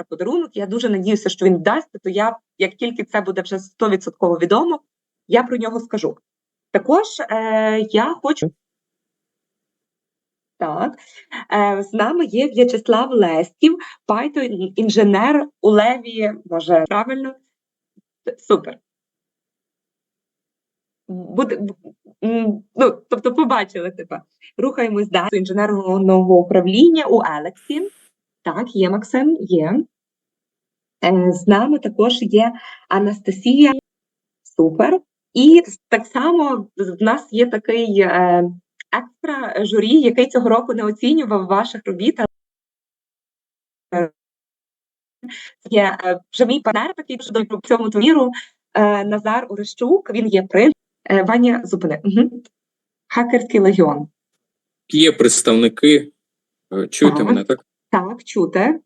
завтра подарунок. Я дуже надіюся, що він дасть. То я, як тільки це буде вже 100% відомо, я про нього скажу. Також е, я хочу. Так, е, з нами є В'ячеслав Лестів, Python інженер у Леві. Може, правильно? Супер. Буде, ну, тобто побачили тебе. Рухаємось далі інженерного управління у Елексі. Так, є Максим, є. Е, З нами також є Анастасія. Супер. І так само в нас є такий е, екстра журі, який цього року не оцінював ваших робіт. Є е, вже мій партнер, такий до цьому турніру Назар Орещук. Він є при е, Ваня Зупини. Угу. Хакерський легіон. Є представники. Чуєте Так. мене, так? Так, чути.